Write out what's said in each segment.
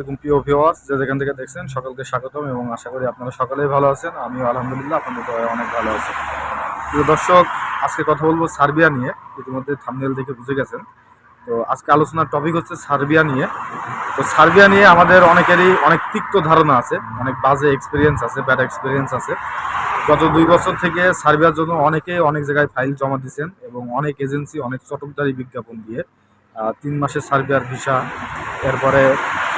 এরকম প্রিয় ভিওয়ার্স যে যেখান থেকে দেখছেন, সকলকে স্বাগতম এবং আশা করি আপনারা সকলেই ভালো আছেন। আমিও আলহামদুলিল্লাহ, আপনাদের অনেক ভালো আছি। প্রিয় দর্শক, আজকে কথা বলব সার্বিয়া নিয়ে। ইতিমধ্যে থামনেল দেখে বুঝে গেছেন। তো আজকে আলোচনার টপিক হচ্ছে সার্বিয়া নিয়ে। তো সার্বিয়া নিয়ে আমাদের অনেকেরই অনেক তিক্ত ধারণা আছে, অনেক বাজে এক্সপিরিয়েন্স আছে ব্যাড এক্সপিরিয়েন্স আছে। গত দুই বছর থেকে সার্বিয়ার জন্য অনেকে অনেক জায়গায় ফাইল জমা দিয়েছেন এবং অনেক এজেন্সি অনেক চটকদারি বিজ্ঞাপন দিয়ে তিন মাসের সার্বিয়ার ভিসা এরপরে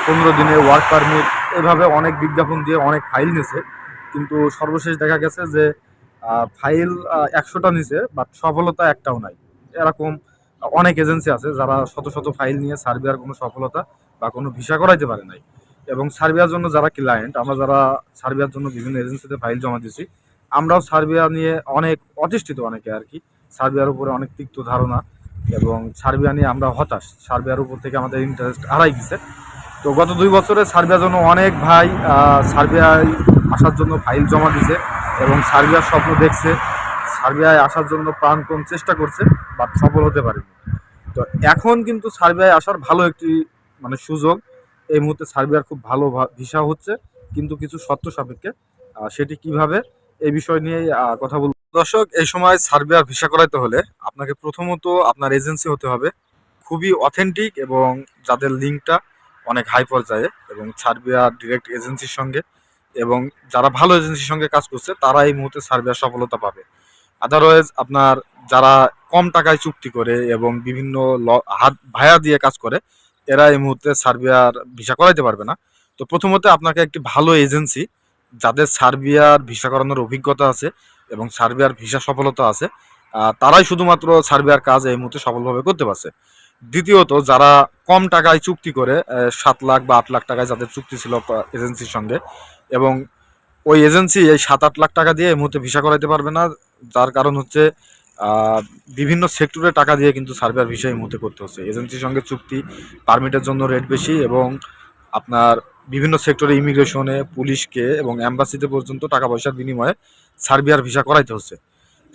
পনেরো দিনে ওয়ার্ক পারমিট এভাবে অনেক বিজ্ঞাপন দিয়ে অনেক ফাইল নিয়েছে কিন্তু সর্বশেষ দেখা গেছে যে ফাইল একশোটা নিছে বাট সফলতা একটাও নাই। এরকম অনেক এজেন্সি আছে যারা শত শত ফাইল নিয়ে সার্বিয়ার কোনো সফলতা বা কোনো ভিসা করাইতে পারে নাই। এবং সার্বিয়ার জন্য যারা ক্লায়েন্ট আমরা যারা সার্বিয়ার জন্য বিভিন্ন এজেন্সিতে ফাইল জমা দিয়েছি আমরাও সার্বিয়া নিয়ে অনেক অতিষ্ঠিত অনেকে আর কি। সার্বিয়ার উপরে অনেক তিক্ত ধারণা এবং সার্বিয়া নিয়ে আমরা হতাশ। সার্বিয়ার উপর থেকে আমাদের ইন্টারেস্ট হারাই গেছে। তো গত দুই বছরে সার্বিয়ার জন্য অনেক ভাই সার্বিয়ায় আসার জন্য ফাইল জমা দিছে এবং সার্বিয়ার স্বপ্ন দেখছে। সার্বিয়ায় আসার জন্য প্রাণপণ চেষ্টা করছে, বাট সফল হতে পারেনি। তো এখন কিন্তু সার্বিয়ায় আসার ভালো একটি মানে সুযোগ। এই মুহূর্তে সার্বিয়ার খুব ভালো ভিসা হচ্ছে, কিন্তু কিছু শর্ত সাপেক্ষে সেটি কীভাবে, এই বিষয় নিয়ে কথা বলব। দর্শক, এই সময় সার্বিয়ার ভিসা করাইতে হলে আপনাকে প্রথমত আপনার এজেন্সি হতে হবে। খুবই অথেন্টিক এবং যাদের লিঙ্কটা অনেক হাই পর্যায়ে এবং সার্বিয়া ডিরেক্ট এজেন্সির সঙ্গে এবং যারা ভালো এজেন্সির সঙ্গে কাজ করছে, তারা এই মুহূর্তে সার্বিয়ার সফলতা পাবে। আদারওয়াইজ আপনার যারা কম টাকায় চুক্তি করে এবং বিভিন্ন হাত ভায়া দিয়ে কাজ করে, এরা এই মুহূর্তে সার্বিয়ার ভিসা করাইতে পারবে না। তো প্রথমত আপনাকে একটি ভালো এজেন্সি যাদের সার্বিয়ার ভিসা করানোর অভিজ্ঞতা আছে এবং সার্বিয়ার ভিসা সফলতা আছে তারাই শুধুমাত্র সার্বিয়ার কাজ এই মুহূর্তে সফলভাবে করতে পারছে। দ্বিতীয়ত, যারা কম টাকায় চুক্তি করে সাত লাখ বা আট লাখ টাকায় যাদের চুক্তি ছিল এজেন্সির সঙ্গে, এবং ওই এজেন্সি এই সাত আট লাখ টাকা দিয়ে এই মুহূর্তে ভিসা করাইতে পারবে না, যার কারণ হচ্ছে বিভিন্ন সেক্টরে টাকা দিয়ে কিন্তু সার্বিয়ার ভিসা এই মুহূর্তে করতে হচ্ছে। এজেন্সির সঙ্গে চুক্তি, পারমিটের জন্য রেট বেশি এবং আপনার বিভিন্ন সেক্টরে ইমিগ্রেশনে, পুলিশকে এবং অ্যাম্বাসিতে পর্যন্ত টাকা পয়সার বিনিময়ে সার্বিয়ার ভিসা করাইতে হচ্ছে।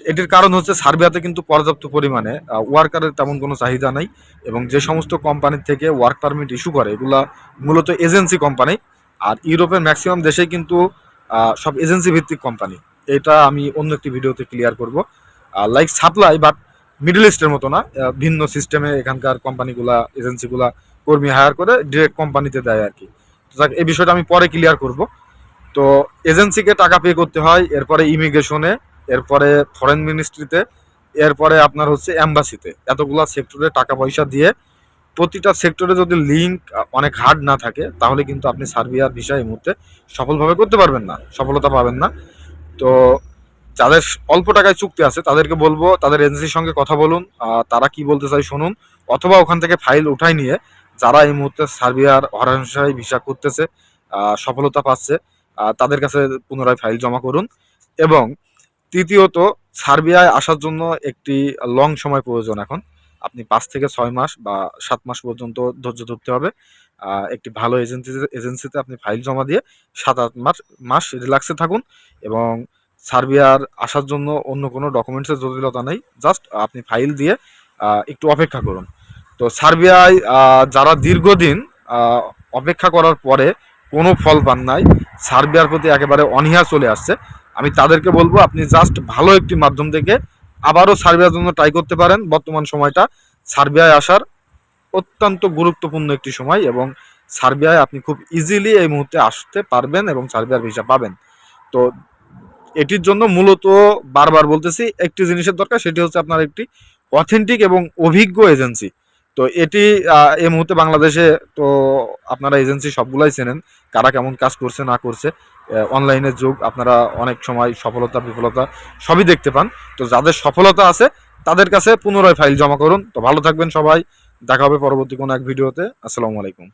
এটির কারণ হচ্ছে সার্বিয়াতে কিন্তু পর্যাপ্ত পরিমাণে ওয়ার্কারের তেমন কোনো চাহিদা নাই এবং যে সমস্ত কোম্পানির থেকে ওয়ার্ক পারমিট ইস্যু করে এগুলা মূলত এজেন্সি কোম্পানি আর ইউরোপের ম্যাক্সিমাম দেশেই কিন্তু সব এজেন্সি ভিত্তিক কোম্পানি এটা আমি অন্য একটি ভিডিওতে ক্লিয়ার করব। লাইক সাপ্লাই বাট মিডল ইস্টের মতো না ভিন্ন সিস্টেমে এখানকার কোম্পানিগুলা এজেন্সিগুলা কর্মী হায়ার করে ডিরেক্ট কোম্পানিতে দেয় আর কি। যাক, এই বিষয়টা আমি পরে ক্লিয়ার করব। তো এজেন্সিকে টাকা পে করতে হয় এরপরে ইমিগ্রেশনে এরপরে ফরেন মিনিস্ট্রিতে এরপরে আপনার হচ্ছে অ্যাম্বাসিতে এতগুলা সেক্টরে টাকা পয়সা দিয়ে প্রতিটা সেক্টরে যদি লিঙ্ক অনেক হার্ড না থাকে, তাহলে কিন্তু আপনি সার্বিয়ার ভিসা এই মুহূর্তে সফলভাবে করতে পারবেন না, সফলতা পাবেন না। তো যাদের অল্প টাকায় চুক্তি আছে, তাদেরকে বলব, তাদের এজেন্সির সঙ্গে কথা বলুন তারা কি বলতে চাই শুনুন, অথবা ওখান থেকে ফাইল উঠাই নিয়ে যারা এই মুহূর্তে সার্বিয়ার হরানসাই ভিসা করতেছে সফলতা পাচ্ছে তাদের কাছে পুনরায় ফাইল জমা করুন। এবং তৃতীয়ত, সার্বিয়ায় আসার জন্য একটি লং সময় প্রয়োজন এখন। আপনি পাঁচ থেকে ছয় মাস বা সাত মাস পর্যন্ত ধৈর্য ধরতে হবে। একটি ভালো এজেন্সিতে এজেন্সিতে আপনি ফাইল জমা দিয়ে সাত আট মাস মাস রিল্যাক্সে থাকুন এবং সার্বিয়ার আসার জন্য অন্য কোনো ডকুমেন্টসের জটিলতা নেই। জাস্ট আপনি ফাইল দিয়ে একটু অপেক্ষা করুন। তো সার্বিয়ায় যারা দীর্ঘদিন অপেক্ষা করার পরে কোনো ফল পান নাই, সার্বিয়ার প্রতি একেবারে অনীহা চলে আসছে। আমি তাদেরকে বলব, আপনি জাস্ট ভালো একটি মাধ্যম থেকে আবারও সার্বিয়ার জন্য ট্রাই করতে পারেন। বর্তমান সময়টা সার্বিয়ায় আসার অত্যন্ত গুরুত্বপূর্ণ একটি সময় এবং সার্বিয়ায় আপনি খুব ইজিলি এই মুহূর্তে আসতে পারবেন এবং সার্বিয়ার ভিসা পাবেন। তো এটির জন্য মূলত বারবার বলতেছি, একটি জিনিসের দরকার, সেটি হচ্ছে আপনার একটি অথেন্টিক এবং অভিজ্ঞ এজেন্সি তো এটি এই মুহূর্তে বাংলাদেশে তো আপনারা এজেন্সি সবগুলাই চেনেন, কারা কেমন কাজ করছে, না করছে। অনলাইনের যুগ, আপনারা অনেক সময় সফলতা, বিফলতা সবই দেখতে পান। তো যাদের সফলতা আছে, তাদের কাছে পুনরায় ফাইল জমা করুন। তো ভালো থাকবেন সবাই। দেখা হবে পরবর্তী কোনো এক ভিডিওতে আসসালামু আলাইকুম।